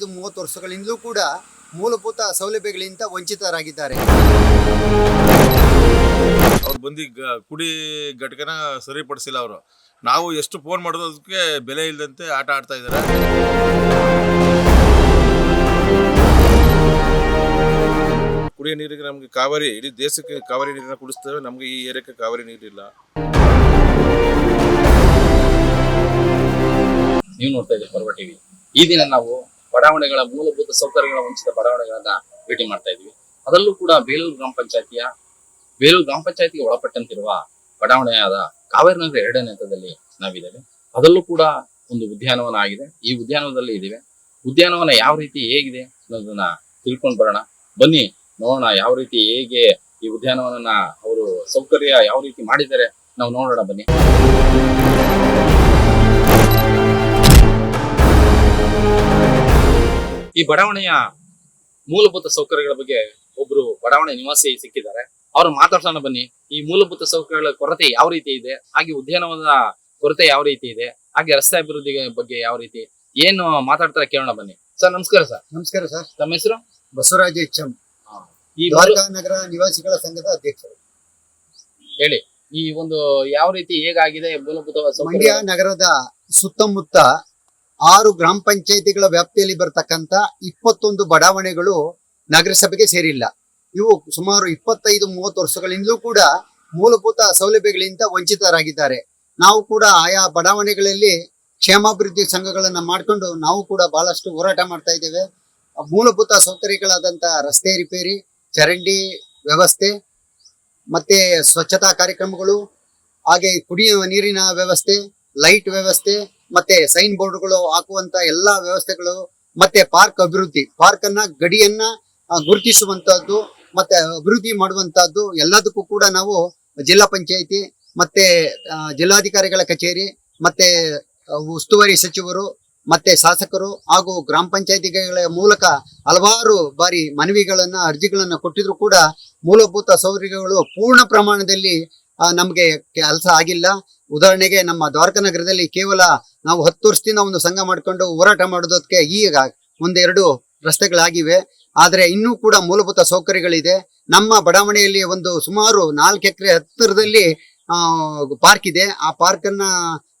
ಇಪ್ಪತ್ತೈದು ಮೂವತ್ತು ವರ್ಷಗಳಿಂದಲೂ ಕೂಡ ಮೂಲಭೂತ ಸೌಲಭ್ಯಗಳಿಂದ ವಂಚಿತರಾಗಿದ್ದಾರೆ. ಅವ್ರು ಬಂದು ಗ- ಕುಡಿ ಘಟಕನ ಸರಿಪಡಿಸಿಲ್ಲ ಅವರು. ನಾವು ಎಷ್ಟು ಫೋನ್ ಮಾಡೋದಕ್ಕೆ ಅದಕ್ಕೆ ಬೆಲೆ ಇಲ್ಲದಂತೆ ಆಟ ಆಡ್ತಾ ಇದ್ದಾರೆ. ಕುಡಿಯೋ ನೀರಿಗೆ ನಮಗೆ ಕಾವೇರಿ ಇಡೀ ದೇಶಕ್ಕೆ ಕಾವೇರಿ ನೀರನ್ನ ಕುಡಿಸ್ತೇವೆ ನಮಗೆ ಈ ಏರಿಯಾಕ್ಕೆ ಕಾವೇರಿ ನೀರಿಲ್ಲ ನೀವು ನೋಡ್ತಾ ಇದ್ದೀರಿ ಪರ್ವ ಟಿವಿ. ಈ ದಿನ ನಾವು ಬಡಾವಣೆಗಳ ಮೂಲಭೂತ ಸೌಕರ್ಯಗಳ ವಂಚಿತ ಬಡಾವಣೆಗಳನ್ನ ಭೇಟಿ ಮಾಡ್ತಾ ಇದ್ವಿ. ಅದರಲ್ಲೂ ಕೂಡ ಬೇಲೂರು ಗ್ರಾಮ ಪಂಚಾಯತಿಯ, ಬೇಲೂರು ಗ್ರಾಮ ಪಂಚಾಯತಿಗೆ ಒಳಪಟ್ಟಂತಿರುವ ಬಡಾವಣೆಯಾದ ಕಾವೇರಿ ನಗರ ಎರಡನೇ ಹಂತದಲ್ಲಿ ನಾವಿದ್ದೇವೆ. ಅದರಲ್ಲೂ ಕೂಡ ಒಂದು ಉದ್ಯಾನವನ ಆಗಿದೆ. ಈ ಉದ್ಯಾನವನದಲ್ಲಿ ಇದ್ದೇವೆ. ಉದ್ಯಾನವನ ಯಾವ ರೀತಿ ಹೇಗಿದೆ ಅನ್ನೋದನ್ನ ತಿಳ್ಕೊಂಡು ಬರೋಣ. ಬನ್ನಿ, ನೋಡೋಣ ಯಾವ ರೀತಿ ಹೇಗೆ ಈ ಉದ್ಯಾನವನ ಅವರು ಸೌಕರ್ಯ ಯಾವ ರೀತಿ ಮಾಡಿದ್ದಾರೆ ನಾವು ನೋಡೋಣ ಬನ್ನಿ. ಈ ಬಡಾವಣೆಯ ಮೂಲಭೂತ ಸೌಕರ್ಯಗಳ ಬಗ್ಗೆ ಒಬ್ರು ಬಡಾವಣೆ ನಿವಾಸಿ ಸಿಕ್ಕಿದ್ದಾರೆ. ಅವರು ಮಾತಾಡ್ಸೋಣ ಬನ್ನಿ. ಈ ಮೂಲಭೂತ ಸೌಕರ್ಯಗಳ ಕೊರತೆ ಯಾವ ರೀತಿ ಇದೆ? ಹಾಗೆ ಉದ್ಯಾನವನದ ಕೊರತೆ ಯಾವ ರೀತಿ ಇದೆ? ಹಾಗೆ ರಸ್ತೆ ಅಭಿವೃದ್ಧಿ ಬಗ್ಗೆ ಯಾವ ರೀತಿ? ಏನು ಮಾತಾಡ್ತಾರೆ ಕೇಳೋಣ ಬನ್ನಿ. ಸರ್ ನಮಸ್ಕಾರ ಸರ್. ನಮಸ್ಕಾರ ಸರ್. ತಮ್ಮ ಹೆಸರು? Basavaraja H M. ಈ ನಗರ ನಿವಾಸಿಗಳ ಸಂಘದ ಅಧ್ಯಕ್ಷರು. ಹೇಳಿ. ಈ ಒಂದು ಯಾವ ರೀತಿ ಹೇಗಾಗಿದೆ ಮೂಲಭೂತ ಮಂಡ್ಯ ನಗರದ ಸುತ್ತಮುತ್ತ ಆರು ಗ್ರಾಮ ಪಂಚಾಯಿತಿಗಳ ವ್ಯಾಪ್ತಿಯಲ್ಲಿ ಬರತಕ್ಕಂತ ಇಪ್ಪತ್ತೊಂದು ಬಡಾವಣೆಗಳು ನಗರಸಭೆಗೆ ಸೇರಿಲ್ಲ. ಇವು ಸುಮಾರು ಇಪ್ಪತ್ತೈದು, ಮೂವತ್ತು ವರ್ಷಗಳಿಂದಲೂ ಕೂಡ ಮೂಲಭೂತ ಸೌಲಭ್ಯಗಳಿಂದ ವಂಚಿತರಾಗಿದ್ದಾರೆ. ನಾವು ಕೂಡ ಆಯಾ ಬಡಾವಣೆಗಳಲ್ಲಿ ಕ್ಷೇಮಾಭಿವೃದ್ಧಿ ಸಂಘಗಳನ್ನ ಮಾಡಿಕೊಂಡು ನಾವು ಕೂಡ ಬಹಳಷ್ಟು ಹೋರಾಟ ಮಾಡ್ತಾ ಇದ್ದೇವೆ. ಮೂಲಭೂತ ಸೌಕರ್ಯಗಳಾದಂತ ರಸ್ತೆ ರಿಪೇರಿ, ಚರಂಡಿ ವ್ಯವಸ್ಥೆ, ಮತ್ತೆ ಸ್ವಚ್ಛತಾ ಕಾರ್ಯಕ್ರಮಗಳು, ಹಾಗೆ ಕುಡಿಯುವ ನೀರಿನ ವ್ಯವಸ್ಥೆ, ಲೈಟ್ ವ್ಯವಸ್ಥೆ ಮತ್ತೆ ಸೈನ್ ಬೋರ್ಡ್ಗಳು ಹಾಕುವಂತ ಎಲ್ಲಾ ವ್ಯವಸ್ಥೆಗಳು, ಮತ್ತೆ ಪಾರ್ಕ್ ಅಭಿವೃದ್ಧಿ. ಪಾರ್ಕ್ ಅನ್ನ, ಗಡಿಯನ್ನ ಗುರುತಿಸುವಂತಹದ್ದು, ಮತ್ತೆ ಅಭಿವೃದ್ಧಿ ಮಾಡುವಂತಹದ್ದು ಎಲ್ಲದಕ್ಕೂ ಕೂಡ ನಾವು ಜಿಲ್ಲಾ ಪಂಚಾಯಿತಿ, ಮತ್ತೆ ಜಿಲ್ಲಾಧಿಕಾರಿಗಳ ಕಚೇರಿ, ಮತ್ತೆ ಉಸ್ತುವಾರಿ ಸಚಿವರು, ಮತ್ತೆ ಶಾಸಕರು ಹಾಗೂ ಗ್ರಾಮ ಪಂಚಾಯಿತಿಗಳ ಮೂಲಕ ಹಲವಾರು ಬಾರಿ ಮನವಿಗಳನ್ನ, ಅರ್ಜಿಗಳನ್ನ ಕೊಟ್ಟಿದ್ರು ಕೂಡ ಮೂಲಭೂತ ಸೌಕರ್ಯಗಳು ಪೂರ್ಣ ಪ್ರಮಾಣದಲ್ಲಿ ನಮ್ಗೆ ಕೆಲಸ ಆಗಿಲ್ಲ. ಉದಾಹರಣೆಗೆ ನಮ್ಮ ದ್ವಾರಕ ನಗರದಲ್ಲಿ ಕೇವಲ ನಾವು ಹತ್ತು ವರ್ಷದಿಂದ ಒಂದು ಸಂಘ ಮಾಡಿಕೊಂಡು ಹೋರಾಟ ಮಾಡೋದಕ್ಕೆ ಈಗ ಒಂದೆರಡು ರಸ್ತೆಗಳಾಗಿವೆ. ಆದರೆ ಇನ್ನೂ ಕೂಡ ಮೂಲಭೂತ ಸೌಕರ್ಯಗಳಿದೆ. ನಮ್ಮ ಬಡಾವಣೆಯಲ್ಲಿ ಒಂದು ಸುಮಾರು ನಾಲ್ಕು ಎಕರೆ ಹತ್ತಿರದಲ್ಲಿ ಪಾರ್ಕ್ ಇದೆ. ಆ ಪಾರ್ಕನ್ನ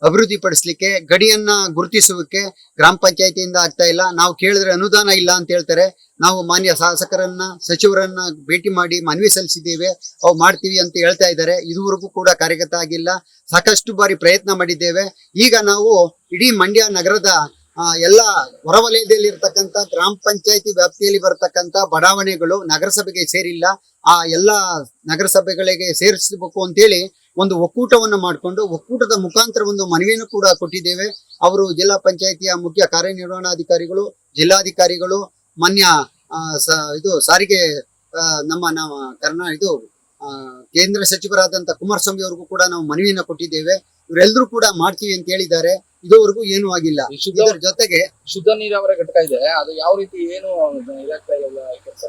ಅಭಿವೃದ್ಧಿ ಪಡಿಸ್ಲಿಕ್ಕೆ ಗಡಿಯನ್ನ ಗುರುತಿಸುವಿಕೆ ಗ್ರಾಮ ಪಂಚಾಯತಿಯಿಂದ ಆಗ್ತಾ ಇಲ್ಲ. ನಾವು ಕೇಳಿದ್ರೆ ಅನುದಾನ ಇಲ್ಲ ಅಂತ ಹೇಳ್ತಾರೆ. ನಾವು ಮಾನ್ಯ ಶಾಸಕರನ್ನ, ಸಚಿವರನ್ನ ಭೇಟಿ ಮಾಡಿ ಮನವಿ ಸಲ್ಲಿಸಿದ್ದೇವೆ. ಅವು ಮಾಡ್ತೀವಿ ಅಂತ ಹೇಳ್ತಾ ಇದ್ದಾರೆ. ಇದುವರೆಗೂ ಕೂಡ ಕಾರ್ಯಗತ ಆಗಿಲ್ಲ. ಸಾಕಷ್ಟು ಬಾರಿ ಪ್ರಯತ್ನ ಮಾಡಿದ್ದೇವೆ. ಈಗ ನಾವು ಇಡೀ ಮಂಡ್ಯ ನಗರದ ಎಲ್ಲ ಹೊರವಲಯದಲ್ಲಿ ಇರತಕ್ಕಂತ ಗ್ರಾಮ ಪಂಚಾಯತಿ ವ್ಯಾಪ್ತಿಯಲ್ಲಿ ಬರತಕ್ಕಂತ ಬಡಾವಣೆಗಳು ನಗರಸಭೆಗೆ ಸೇರಿಲ್ಲ. ಆ ಎಲ್ಲ ನಗರಸಭೆಗಳಿಗೆ ಸೇರಿಸಬೇಕು ಅಂತೇಳಿ ಒಂದು ಒಕ್ಕೂಟವನ್ನು ಮಾಡಿಕೊಂಡು ಒಕ್ಕೂಟದ ಮುಖಾಂತರ ಒಂದು ಮನವಿಯನ್ನು ಕೂಡ ಕೊಟ್ಟಿದ್ದೇವೆ. ಅವರು ಜಿಲ್ಲಾ ಪಂಚಾಯಿತಿಯ ಮುಖ್ಯ ಕಾರ್ಯನಿರ್ವಹಣಾಧಿಕಾರಿಗಳು, ಜಿಲ್ಲಾಧಿಕಾರಿಗಳು, ಮಾನ್ಯ ಇದು ಸಾರಿಗೆ ನಮ್ಮ ನಾವು ಕರ್ನಾ, ಇದು ಕೇಂದ್ರ ಸಚಿವರಾದಂತ ಕುಮಾರಸ್ವಾಮಿ ಅವ್ರಿಗೂ ಕೂಡ ನಾವು ಮನವಿಯನ್ನು ಕೊಟ್ಟಿದ್ದೇವೆ. ಇವರೆಲ್ಲರೂ ಕೂಡ ಮಾಡ್ತೀವಿ ಅಂತ ಹೇಳಿದ್ದಾರೆ. ಇದುವರೆಗೂ ಏನು ಆಗಿಲ್ಲ. ಇದರ ಜೊತೆಗೆ ಶುದ್ಧ ನೀರಾವರಿ ಘಟಕ ಇದೆ. ಅದು ಯಾವ ರೀತಿ ಏನು ಇದಾಗ್ತಾ ಇಲ್ಲ ಕೆಲಸ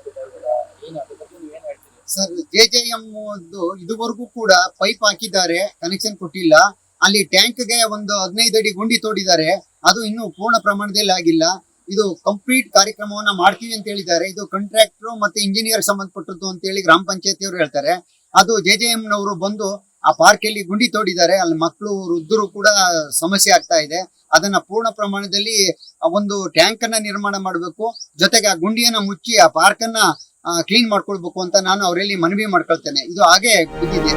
ಸರ್ ಜೆ ಜೆ ಎಂ ಒಂದು ಇದುವರೆಗೂ ಕೂಡ ಪೈಪ್ ಹಾಕಿದ್ದಾರೆ ಕನೆಕ್ಷನ್ ಕೊಟ್ಟಿಲ್ಲ. ಅಲ್ಲಿ ಟ್ಯಾಂಕ್ಗೆ ಒಂದು ಹದಿನೈದು ಅಡಿ ಗುಂಡಿ ತೋಡಿದ್ದಾರೆ. ಅದು ಇನ್ನೂ ಪೂರ್ಣ ಪ್ರಮಾಣದಲ್ಲಿ ಆಗಿಲ್ಲ. ಇದು ಕಂಪ್ಲೀಟ್ ಕಾರ್ಯಕ್ರಮವನ್ನ ಮಾಡ್ತೀವಿ ಅಂತ ಹೇಳಿದ್ದಾರೆ. ಇದು ಕಾಂಟ್ರಾಕ್ಟರ್ ಮತ್ತೆ ಇಂಜಿನಿಯರ್ ಸಂಬಂಧಪಟ್ಟದ್ದು ಅಂತ ಹೇಳಿ ಗ್ರಾಮ ಪಂಚಾಯತಿಯವರು ಹೇಳ್ತಾರೆ. ಅದು ಜೆ ಜೆ ಎಂ ನವರು ಬಂದು ಆ ಪಾರ್ಕ್ ಅಲ್ಲಿ ಗುಂಡಿ ತೋಡಿದ್ದಾರೆ. ಅಲ್ಲಿ ಮಕ್ಕಳು, ವೃದ್ಧರು ಕೂಡ ಸಮಸ್ಯೆ ಆಗ್ತಾ ಇದೆ. ಅದನ್ನ ಪೂರ್ಣ ಪ್ರಮಾಣದಲ್ಲಿ ಒಂದು ಟ್ಯಾಂಕ್ ಅನ್ನ ನಿರ್ಮಾಣ ಮಾಡಬೇಕು. ಜೊತೆಗೆ ಆ ಗುಂಡಿಯನ್ನ ಮುಚ್ಚಿ ಆ ಪಾರ್ಕ್ ಅನ್ನ ಕ್ಲೀನ್ ಮಾಡ್ಕೊಳ್ಬೇಕು ಅಂತ ನಾನು ಅವರಲ್ಲಿ ಮನವಿ ಮಾಡ್ಕೊಳ್ತೇನೆ. ಇದು ಹಾಗೆ ಬಿದ್ದಿದೆ.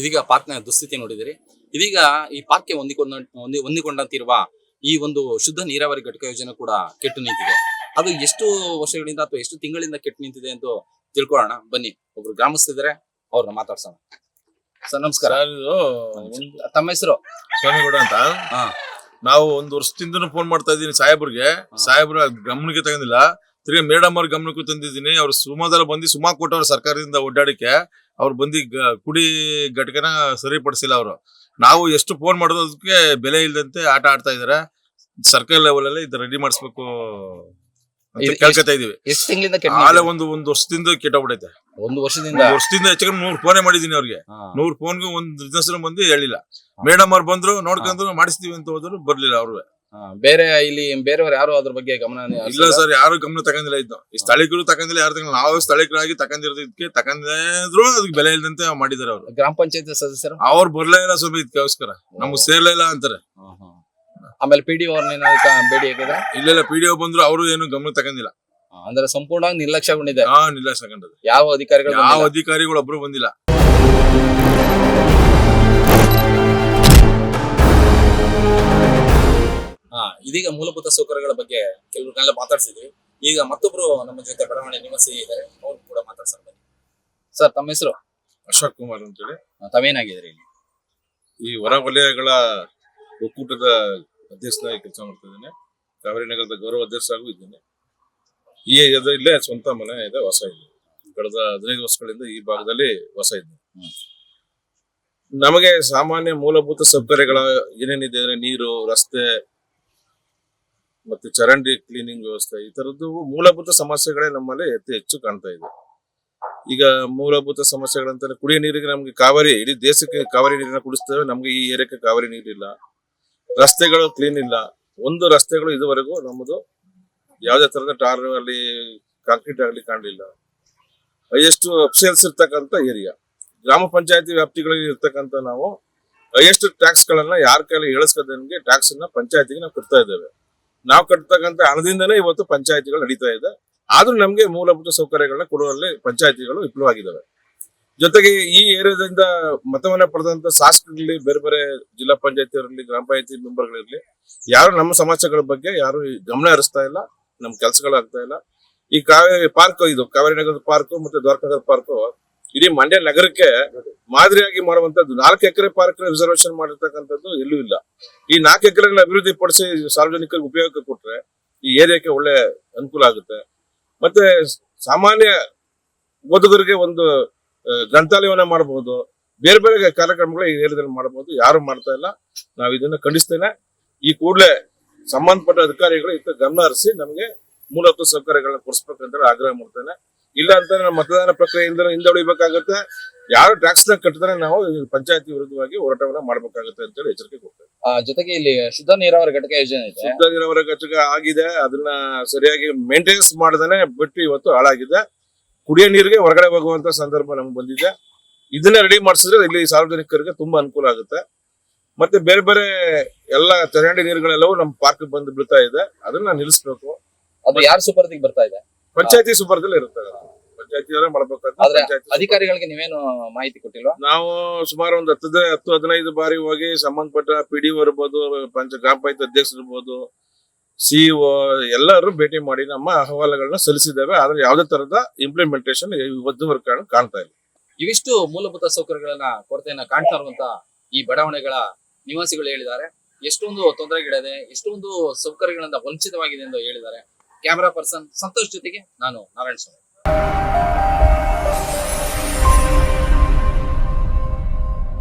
ಇದೀಗ ನ ದುಸ್ಥಿತಿ ನೋಡಿದಿರಿ. ಇದೀಗ ಈ ಪಾರ್ಕ್ಗೆ ಹೊಂದಿಕೊಂಡ, ಹೊಂದಿ, ಹೊಂದಿಕೊಂಡಂತಿರುವ ಈ ಒಂದು ಶುದ್ಧ ನೀರಾವರಿ ಘಟಕ ಯೋಜನೆ ಕೂಡ ಕೆಟ್ಟು ನಿಂತಿದೆ. ಅದು ಎಷ್ಟು ವರ್ಷಗಳಿಂದ ಅಥವಾ ಎಷ್ಟು ತಿಂಗಳಿಂದ ಕೆಟ್ಟು ನಿಂತಿದೆ ಅಂತ ತಿಳ್ಕೊಳ್ಳೋಣ. ಬನ್ನಿ. ಒಬ್ರು ಗ್ರಾಮಸ್ಥರಿದ್ದಾರೆ ಅವ್ರನ್ನ ಮಾತಾಡ್ಸೋಣ. ಸರ್ ನಮಸ್ಕಾರ. ಸರ್, ಇದು ಒಂದು ತಮ್ಮ ಹೆಸರು? ಸ್ವಾಮಿಗೌಡ ಅಂತ. ಹಾ. ನಾವು ಒಂದು ವರ್ಷದಿಂದ ಫೋನ್ ಮಾಡ್ತಾ ಇದೀನಿ ಸಾಹೇಬ್ರಿಗೆ. ಸಾಹೇಬ್ರು ಗಮನಕ್ಕೆ ತಗೊಂಡಿಲ್ಲ. ತಿರ್ಗಿ ಮೇಡಮ್ ಅವ್ರ ಗಮನಕ್ಕೂ ತಂದಿದ್ದೀನಿ. ಅವ್ರು ಸುಮಾದಲ್ಲ ಬಂದು ಸುಮಾ ಕೊಟ್ಟವ್ರು ಸರ್ಕಾರದಿಂದ ಒಡ್ಡಾಡಕ್ಕೆ ಅವ್ರು ಬಂದು ಗ- ಕುಡಿ ಘಟಕನ ಸರಿಪಡಿಸಿಲ್ಲ ಅವರು. ನಾವು ಎಷ್ಟು ಫೋನ್ ಮಾಡೋದಕ್ಕೆ ಬೆಲೆ ಇಲ್ಲದಂತೆ ಆಟ ಆಡ್ತಾ ಇದಾರೆ. ಸರ್ಕಲ್ ಲೆವೆಲ್ ಅಲ್ಲಿ ಇದು ರೆಡಿ ಮಾಡಿಸ್ಬೇಕು ಕೇಳ್ಕೊತಾ ಇದೀವಿ. ಎಷ್ಟು ತಿಂಗಳಿಂದ ಕೆಟ್ಟ ಆಲೆ ಒಂದು ಒಂದ್ ವರ್ಷದಿಂದ ಕೆಟ್ಟೋಗ್ಬಿಟ್ಟೈತೆ ಒಂದು ವರ್ಷದಿಂದ? ಒಂದ್ ವರ್ಷದಿಂದ ಹೆಚ್ಚು ನೂರ್ ಫೋನೇ ಮಾಡಿದೀನಿ ಅವ್ರಿಗೆ. ನೂರ್ ಫೋನ್ಗೂ ಒಂದ್ ಬಿಸ್ನೆಸ್ ಬಂದು ಹೇಳಿಲ್ಲ. ಮೇಡಮ್ ಅವ್ರು ಬಂದ್ರು ನೋಡ್ಕೊಂಡ್ರು ಮಾಡಿಸ್ತೀವಿ ಅಂತ ಹೋದ್ರು ಬರ್ಲಿಲ್ಲ ಅವ್ರು ಬೇರೆ ಇಲ್ಲಿ ಬೇರೆಯವ್ರು ಯಾರು ಅದ್ರ ಬಗ್ಗೆ ಗಮನ ಇಲ್ಲ ಸರ್ ಯಾರು ಗಮನ ತಗೊಂಡಿಲ್ಲ ಇದ್ದು ಈ ಸ್ಥಳೀಕರು ತಗೊಂಡಿಲ್ಲ ಯಾರು ತಗೊಂಡ್ ನಾವು ಸ್ಥಳೀಕರಾಗಿ ತಗೊಂಡಿರೋದಕ್ಕೆ ತಗೊಂಡಿದ್ರು ಅದಕ್ಕೆ ಬೆಲೆ ಇಲ್ಲದಂತೆ ಮಾಡಿದಾರೆ ಅವ್ರು. ಗ್ರಾಮ ಪಂಚಾಯತ್ ಸದಸ್ಯರು? ಅವ್ರು ಬರ್ಲೇ ಇಲ್ಲ ಸ್ವಲ್ಪ ಇದಕ್ಕೋಸ್ಕರ ನಮ್ಗೆ ಸೇರ್ಲೇ ಇಲ್ಲ ಅಂತಾರೆ. ಆಮೇಲೆ ಪಿ ಡಿ ಅವ್ರನ್ನ ಬೇಡಿ ಹಾಕಿದ್ರೆ ಇಲ್ಲೆಲ್ಲ ಪಿ ಡಿ ಬಂದ್ರು ಅವರು ಏನು ಗಮನ ತಗೊಂಡಿಲ್ಲ. ಅಂದ್ರೆ ಸಂಪೂರ್ಣವಾಗಿ ನಿರ್ಲಕ್ಷ್ಯಗೊಂಡಿದೆ ಹಾ ನಿರ್ಲಕ್ಷ್ಯ ತಗೊಂಡದ್ದು. ಯಾವ ಅಧಿಕಾರಿಗಳು ಯಾವ. ಅಧಿಕಾರಿಗಳು ಒಬ್ರು ಬಂದಿಲ್ಲ. ಹಾ, ಇದೀಗ ಮೂಲಭೂತ ಸೌಕರ್ಯಗಳ ಬಗ್ಗೆ ಕೆಲವ್ರನ್ನೆಲ್ಲ ಮಾತಾಡ್ಸಿದ್ವಿ. ಈಗ ಮತ್ತೊಬ್ರು ನಮ್ಮ ಜೊತೆ ಬಡಾವಣೆ ನಿವಾಸಿ ಇದ್ದಾರೆ. ಅವ್ರು ಕೂಡ ಮಾತಾಡ್ಸೋಣ ಸರ್ ತಮ್ಮ ಹೆಸರು? ಅಶೋಕ್ ಕುಮಾರ್ ಅಂತೇಳಿ. ತಾವೇನಾಗಿದ್ರಿ ಇಲ್ಲಿ? ಈ ಹೊರ ವಲಯಗಳ ಒಕ್ಕೂಟದ ಅಧ್ಯಕ್ಷನಾಗಿ ಕೆಲಸ ಮಾಡ್ತಾ ಇದ್ದೇನೆ. ಕಾವೇರಿ ನಗರದ ಗೌರವ ಅಧ್ಯಕ್ಷ ಆಗೂ ಇದ್ದೇನೆ. ಈ ಇಲ್ಲೇ ಸ್ವಂತ ಮನೆ ಇದೆ, ವಾಸ ಇದೆ. ಕಳೆದ ಹದಿನೈದು ವರ್ಷಗಳಿಂದ ಈ ಭಾಗದಲ್ಲಿ ವಾಸ ಇದೆ. ನಮಗೆ ಸಾಮಾನ್ಯ ಮೂಲಭೂತ ಸೌಕರ್ಯಗಳ ಏನೇನಿದೆ ಅಂದ್ರೆ ನೀರು, ರಸ್ತೆ ಮತ್ತೆ ಚರಂಡಿ ಕ್ಲೀನಿಂಗ್ ವ್ಯವಸ್ಥೆ, ಈ ತರದ್ದು ಮೂಲಭೂತ ಸಮಸ್ಯೆಗಳೇ ನಮ್ಮಲ್ಲಿ ಅತಿ ಹೆಚ್ಚು ಕಾಣ್ತಾ ಇದೆ. ಈಗ ಮೂಲಭೂತ ಸಮಸ್ಯೆಗಳಂತಂದ್ರೆ ಕುಡಿಯ ನೀರಿಗೆ ನಮ್ಗೆ ಕಾವೇರಿ, ಇಡೀ ದೇಶಕ್ಕೆ ಕಾವೇರಿ ನೀರನ್ನ ಕುಡಿಸ್ತೇವೆ, ನಮ್ಗೆ ಈ ಏರಿಯಾಕ್ಕೆ ಕಾವೇರಿ ನೀರಿಲ್ಲ. ರಸ್ತೆಗಳು ಕ್ಲೀನ್ ಇಲ್ಲ. ಒಂದು ರಸ್ತೆಗಳು ಇದುವರೆಗೂ ನಮ್ಮದು ಯಾವುದೇ ತರದ ಟಾರ್ ಅಲ್ಲಿ ಕಾಂಕ್ರೀಟ್ ಆಗಲಿ ಕಾಣಲಿಲ್ಲ. ಹೈಯೆಸ್ಟ್ ಅಪ್ಸೇಲ್ಸ್ ಇರ್ತಕ್ಕಂಥ ಏರಿಯಾ ಗ್ರಾಮ ಪಂಚಾಯತಿ ವ್ಯಾಪ್ತಿಗಳಲ್ಲಿ ಇರ್ತಕ್ಕಂಥ ನಾವು ಹೈಯೆಸ್ಟ್ ಟ್ಯಾಕ್ಸ್ ಗಳನ್ನ ಯಾರ ಕೈಲಿ ಇಳಿಸ್ಕೋದಂಗೆ ಟ್ಯಾಕ್ಸ್ ಅನ್ನ ಪಂಚಾಯತಿಗೆ ನಾವು ಕಟ್ತಾ ಇದ್ದೇವೆ. ನಾವು ಕಟ್ತಕ್ಕಂಥ ಹಣದಿಂದನೇ ಇವತ್ತು ಪಂಚಾಯತಿಗಳು ನಡೀತಾ ಇದೆ. ಆದ್ರೂ ನಮಗೆ ಮೂಲಭೂತ ಸೌಕರ್ಯಗಳನ್ನ ಕೊಡುವಲ್ಲಿ ಪಂಚಾಯತಿಗಳು ವಿಫಲವಾಗಿದ್ದಾವೆ. ಜೊತೆಗೆ ಈ ಏರಿಯಾದಿಂದ ಮತವನ್ನ ಪಡೆದಂತ ಶಾಸಕರಲ್ಲಿ ಬೇರೆ ಬೇರೆ ಜಿಲ್ಲಾ ಪಂಚಾಯತಿ ಇರಲಿ ಗ್ರಾಮ ಪಂಚಾಯತಿ ಮೆಂಬರ್ಗಳಿರ್ಲಿ, ಯಾರು ನಮ್ಮ ಸಮಸ್ಯೆಗಳ ಬಗ್ಗೆ ಯಾರು ಗಮನ ಹರಿಸ್ತಾ ಇಲ್ಲ ನಮ್ ಕೆಲಸಗಳಾಗ್ತಾ ಇಲ್ಲ. ಈ ಕಾವೇರಿ ಪಾರ್ಕ್ ಇದು, ಕಾವೇರಿ ನಗರದ ಪಾರ್ಕ್ ಮತ್ತೆ ದ್ವಾರಕನಗರ ಪಾರ್ಕ್ ಇಡೀ ಮಂಡ್ಯ ನಗರಕ್ಕೆ ಮಾದರಿಯಾಗಿ ಮಾಡುವಂತದ್ದು ನಾಲ್ಕು ಎಕರೆ ಪಾರ್ಕ್ ರಿಸರ್ವೇಶನ್ ಮಾಡಿರ್ತಕ್ಕಂಥದ್ದು ಎಲ್ಲೂ ಇಲ್ಲ. ಈ ನಾಲ್ಕು ಎಕರೆ ಅಭಿವೃದ್ಧಿ ಪಡಿಸಿ ಸಾರ್ವಜನಿಕರಿಗೆ ಉಪಯೋಗಕ್ಕೆ ಕೊಟ್ರೆ ಈ ಏರಿಯಾಕ್ಕೆ ಒಳ್ಳೆ ಅನುಕೂಲ ಆಗುತ್ತೆ. ಮತ್ತೆ ಸಾಮಾನ್ಯ ಓದುಗರಿಗೆ ಒಂದು ಗ್ರಂಥಾಲಯವನ್ನ ಮಾಡಬಹುದು ಬೇರೆ ಬೇರೆ ಕಾರ್ಯಕ್ರಮಗಳು ಈ ಏರಿಯಾದಲ್ಲಿ ಮಾಡಬಹುದು ಯಾರು ಮಾಡ್ತಾ ಇಲ್ಲ ನಾವು ಇದನ್ನ ಖಂಡಿಸ್ತೇನೆ. ಈ ಕೂಡಲೇ ಸಂಬಂಧಪಟ್ಟ ಅಧಿಕಾರಿಗಳು ಇತ್ತ ಗಮನ ಹರಿಸಿ ನಮಗೆ ಮೂಲಭೂತ ಸೌಕರ್ಯಗಳನ್ನ ಕೊಡಿಸ್ಬೇಕಂತ ಆಗ್ರಹ ಮಾಡ್ತೇನೆ. ಇಲ್ಲ ಅಂತ ನಮ್ಮ ಮತದಾನ ಪ್ರಕ್ರಿಯೆಯಿಂದ ಹಿಂದುಳಿಬೇಕಾಗುತ್ತೆ ಯಾರು ಟ್ಯಾಕ್ಸ್ನ ಕಟ್ಟಿದ್ರೆ ನಾವು ಪಂಚಾಯತಿ ವಿರುದ್ಧವಾಗಿ ಹೋರಾಟವನ್ನ ಮಾಡ್ಬೇಕಾಗುತ್ತೆ ಅಂತೇಳಿ ಎಚ್ಚರಿಕೆ ಕೊಡ್ತೇವೆ ಆ, ಜೊತೆಗೆ ಇಲ್ಲಿ ಶುದ್ಧ ನೀರಾವರಿ ಘಟಕ ಯೋಜನೆ ಶುದ್ಧ ನೀರಾವರಿ ಘಟಕ ಆಗಿದೆ. ಅದನ್ನ ಸರಿಯಾಗಿ ಮೇಂಟೆನೆನ್ಸ್ ಮಾಡದೇನೆ ಬಿಟ್ಟು ಇವತ್ತು ಹಾಳಾಗಿದೆ. ಕುಡಿಯೋ ನೀರಿಗೆ ಹೊರಗಡೆ ಹೋಗುವಂತ ಸಂದರ್ಭ ನಮ್ಗೆ ಬಂದಿದೆ. ಇದನ್ನ ರೆಡಿ ಮಾಡಿಸಿದ್ರೆ ಇಲ್ಲಿ ಸಾರ್ವಜನಿಕರಿಗೆ ತುಂಬಾ ಅನುಕೂಲ ಆಗುತ್ತೆ. ಮತ್ತೆ ಬೇರೆ ಬೇರೆ ಎಲ್ಲ ಚರಂಡಿ ನೀರುಗಳೆಲ್ಲವೂ ನಮ್ಮ ಪಾರ್ಕ್ ಬಂದು ಬೀಳ್ತಾ ಇದೆ. ಅದನ್ನ ನಿಲ್ಲಿಸ್ಬೇಕು. ಅದು ಯಾರ ಸುಪರ್ದಿಗೆ ಬರ್ತಾ ಇದೆ? ಪಂಚಾಯತಿ ಸುಪರ್ದಲ್ಲಿ ಇರುತ್ತೆ ಪಂಚಾಯತಿ ಅಧಿಕಾರಿಗಳಿಗೆ ನೀವೇನು ಮಾಹಿತಿ ಕೊಟ್ಟಿಲ್ವಾ? ನಾವು ಸುಮಾರು ಒಂದು ಹತ್ತು ಹತ್ತು ಹದಿನೈದು ಬಾರಿ ಹೋಗಿ ಸಂಬಂಧಪಟ್ಟ ಪಿ ಡಿ ಇರ್ಬೋದು ಪಂಚ ಗ್ರಾಮ ಪಂಚಾಯತ್ ಅಧ್ಯಕ್ಷರು ಇರ್ಬೋದು ಸಿಇಒ ಎಲ್ಲರೂ ಭೇಟಿ ಮಾಡಿ ನಮ್ಮ ಅಹವಾಲುಗಳನ್ನ ಸಲ್ಲಿಸಿದ್ದೇವೆ. ಆದ್ರೆ ಯಾವುದೇ ತರದ ಇಂಪ್ಲಿಮೆಂಟೇಷನ್ ಇವತ್ತುವರೆಗೆ ಕಾರಣ- ಕಾಣ್ತಾ ಇಲ್ಲ. ಇವಿಷ್ಟು ಮೂಲಭೂತ ಸೌಕರ್ಯಗಳನ್ನ, ಕೊರತೆಯನ್ನ ಕಾಣ್ತಾ ಇರುವಂತ ಈ ಬಡಾವಣೆಗಳ ನಿವಾಸಿಗಳು ಹೇಳಿದ್ದಾರೆ. ಎಷ್ಟೊಂದು ತೊಂದರೆಗಳಿದೆ, ಎಷ್ಟೊಂದು ಸೌಕರ್ಯಗಳಿಂದ ವಂಚಿತವಾಗಿದೆ ಎಂದು ಹೇಳಿದ್ದಾರೆ. ಕ್ಯಾಮರಾ ಪರ್ಸನ್ ಸಂತೋಷ್ ಜೊತೆಗೆ ನಾನು ನಾರಾಯಣ ಸ್ವಾಮಿ